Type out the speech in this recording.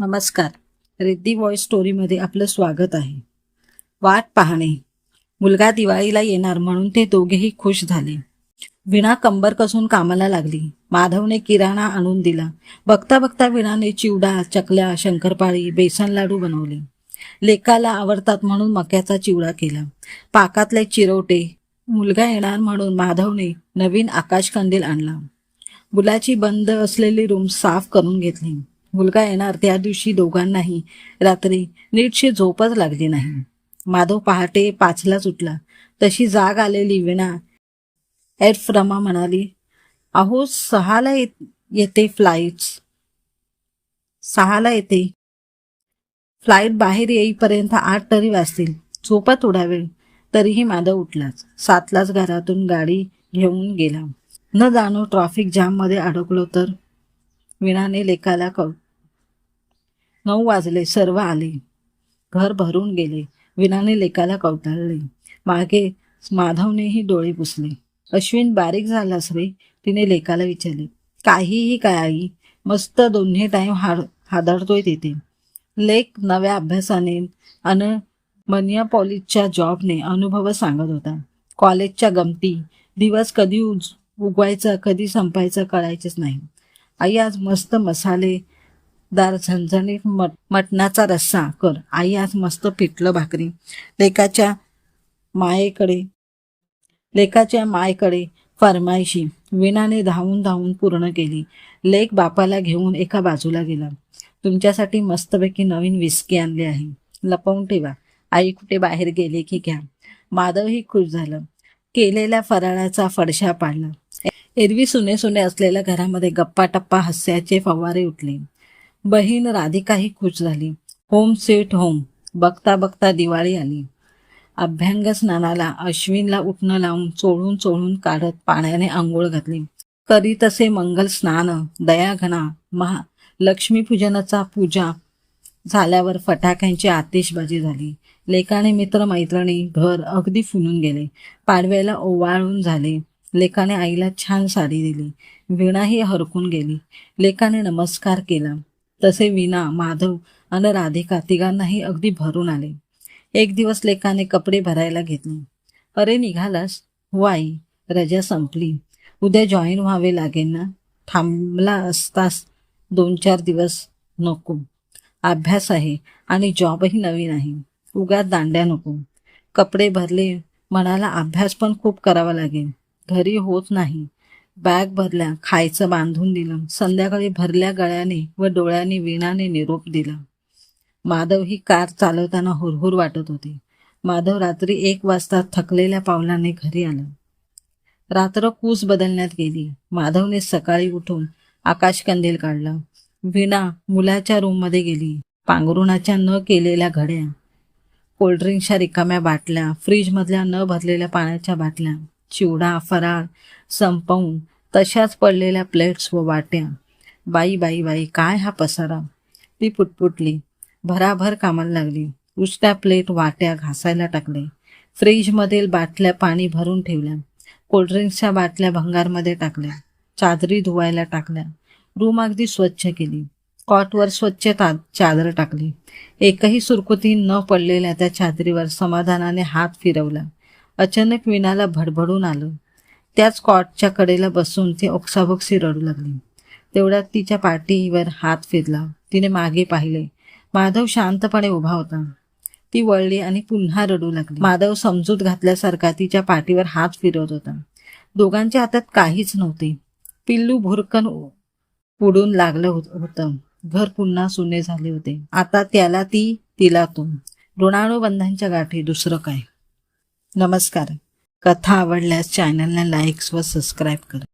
नमस्कार. रिद्धी व्हॉइस स्टोरीमध्ये आपलं स्वागत आहे. वाट पाहणे. मुलगा दिवाळीला येणार म्हणून ते दोघेही खुश झाले. विणा कंबर कसून कामाला लागली. माधवने किराणा आणून दिला. बघता बघता विणाने चिवडा चकल्या शंकरपाळी बेसन लाडू बनवले. लेकाला आवडतात म्हणून मक्याचा चिवडा केला. पाकातले चिरवटे मुलगा येणार म्हणून माधवने नवीन आकाशकंदील आणला. मुलाची बंद असलेली रूम साफ करून घेतली. मुलगा येणार त्या दिवशी दोघांनाही. रात्री नीटशी झोपच लागली नाही. माधव पहाटे पाचलाच उठला तशी जाग आलेली विणा. एफ रमा म्हणाली अहो सहाला येत- येते फ्लाईट्स सहाला येते. फ्लाईट बाहेर येईपर्यंत आठ तरी वाजतील. झोपत थोडा वेळ तरीही माधव उठलाच. सातलाच घरातून गाडी घेऊन गेला. न जाणो ट्रॉफिक जाममध्ये अडकलो तर? विणाने लेखाला कळ नऊ वाजले सर्व आले. घर भरून गेले. विणाने लेखाला कवटाळले. मागे माधवनेही डोळे पुसले. अश्विन बारीक झालास रे तिने लेखाला विचारले. काहीही काय आई मस्त दोन्ही टाईम हाड हादरतोय तिथे. लेख नव्या अभ्यासाने अन मनिया पॉलिसच्या जॉबने अनुभव सांगत होता. कॉलेजच्या गमती दिवस कधी उज उगवायचा कधी संपायचं कळायचेच नाही. आई आज मस्त मसालेदार झणझणीत मट मटणाचा रस्सा. कर. आई आज मस्त पिठलं भाकरी. लेकाच्या मायेकडे लेकाच्या मायकडे फरमाईशी विणाने धावून धावून पूर्ण केली. लेक बापाला घेऊन एका बाजूला गेला. तुमच्यासाठी मस्तपैकी नवीन विस्की आणली आहे. लपवून ठेवा. आई कुठे बाहेर गेले की घ्या. माधवही खुश झालं. केलेल्या फराळाचा फडशा पाडला. एरवी सुने सुने असलेल्या घरामध्ये गप्पा टप्पा हास्याचे फवारे उठले. बहीण राधिकाही खुश झाली. Home sweet home. बघता बघता दिवाळी आली. अभ्यंग स्नानाला अश्विनला उठणं लावून चोळून चोळून काढत पाण्याने आंघोळ घातली. करी तसे मंगल स्नान दयाघना महा लक्ष्मीपूजनाचा पूजा झाल्यावर फटाक्यांची आतिषबाजी झाली. लेकाने मित्र मैत्रिणी घर अगदी फुलून गेले. पाडव्याला ओवाळून झाले. लेकाने आईला छान साडी दिली. वीणाही हरकून गेली. लेकाने नमस्कार केला. तसे वीणा माधव आणि राधिका तिघांनाही अगदी भरून आले. एक दिवस लेकाने कपडे भरायला घेतले. अरे निघालास? हो आई रजा संपली. उद्या जॉईन व्हावे लागेल ना? थांबला असतास दोन चार दिवस नको. अभ्यास आहे आणि जॉबही नवीन आहे उगाच दांड्या नको. कपडे भरले म्हणाला अभ्यास पण खूप करावा लागेल. घरी होत नाही. बॅग भरल्या खायचं बांधून दिलं. संध्याकाळी भरल्या गळ्याने व डोळ्याने विणाने निरोप दिला. माधव ही कार चालवताना हुरहुर वाटत होती. माधव रात्री एक वाजता थकलेल्या पावलाने घरी आला. रात्र कूस बदलण्यात गेली. माधवने सकाळी उठून आकाशकंदील काढला. विणा मुलाच्या रूममध्ये गेली. पांघरुणाच्या न केलेल्या घड्या कोल्ड्रिंकच्या रिकाम्या बाटल्या फ्रीजमधल्या न भरलेल्या पाण्याच्या बाटल्या चिवडा फराळ संपवून तशाच पडलेल्या प्लेट्स व वाट्या. बाई बाई बाई काय हा पसारा? ती पुटपुटली. भराभर कामाला लागली. उष्ट्या प्लेट वाट्या घासायला टाकले. फ्रीजमधील बाटल्या पाणी भरून ठेवल्या. कोल्ड्रिंक्सच्या बाटल्या भंगारमध्ये टाकल्या. चादरी धुवायला टाकल्या. रूम अगदी स्वच्छ केली. कॉटवर स्वच्छ ता चादर टाकली. एकही सुरकुती न पडलेल्या त्या चादरीवर समाधानाने हात फिरवला. अचानक विणाला भडभडून आलं. त्याच कॉटच्या कडेला बसून ती ओक्साबोक्सी रडू लागली. तेवढ्यात तिच्या पाठीवर हात फिरला. तिने मागे पाहिले. माधव शांतपणे उभा होता. ती वळली आणि पुन्हा रडू लागली. माधव समजूत घातल्यासारखा तिच्या पाठीवर हात फिरवत होता. दोघांच्या हातात काहीच नव्हते. पिल्लू भुरकन उडून लागलं होतं. घर पुन्हा सुने झाले होते. आता त्याला ती तिला तो. ऋणानुबंधांच्या गाठी दुसरं काय? नमस्कार. कथा आवडल्यास चॅनलला लाईक्स व सबस्क्राईब करा.